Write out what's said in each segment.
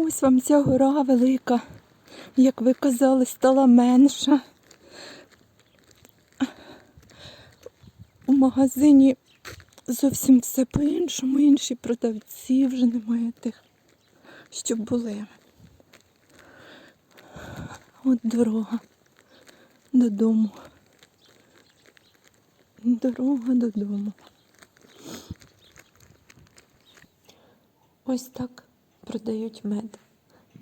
Ось вам ця гора велика, як ви казали, стала менша. У магазині зовсім все по-іншому, інші продавці вже немає тих, що були. От дорога додому. Дорога додому. Ось так продають мед.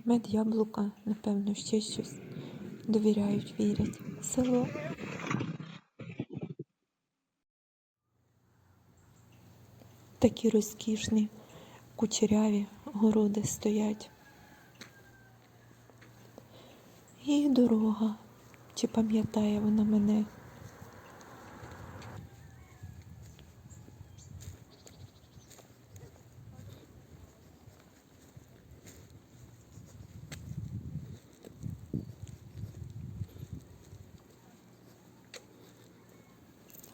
Мед, яблука, напевно, ще щось. Довіряють, вірять. Село. Такі розкішні, кучеряві городи стоять. І дорога. Чи пам'ятає вона мене?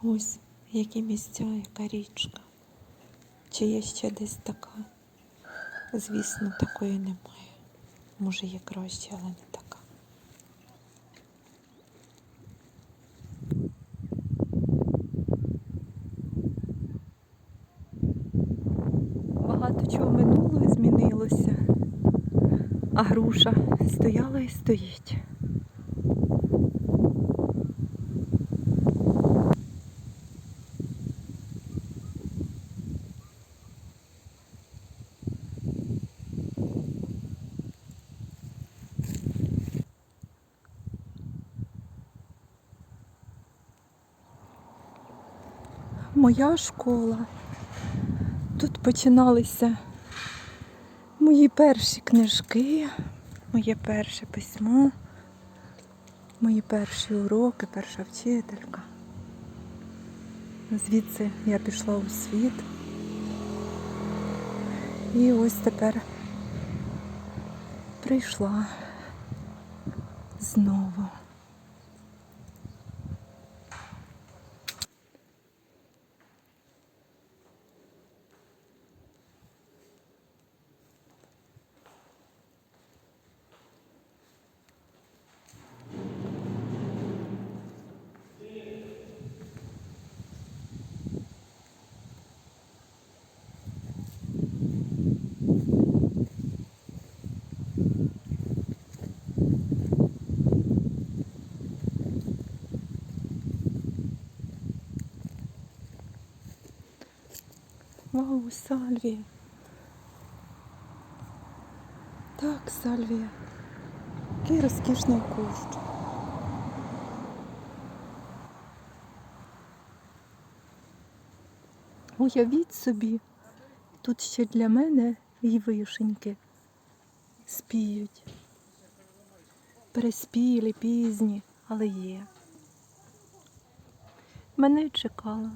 Ось які місця, яка річка. Чи є ще десь така? Звісно, такої немає. Може є краще, але не така. Багато чого минуло змінилося. А груша стояла і стоїть. Моя школа. Тут починалися мої перші книжки, моє перше письмо, мої перші уроки, перша вчителька. Звідси я пішла у світ. І ось тепер прийшла знову. Вау, сальвія. Так, сальвія. Який розкішний кущ. Уявіть собі, тут ще для мене і вишеньки спіють. Переспілі, пізні, але є. Мене чекала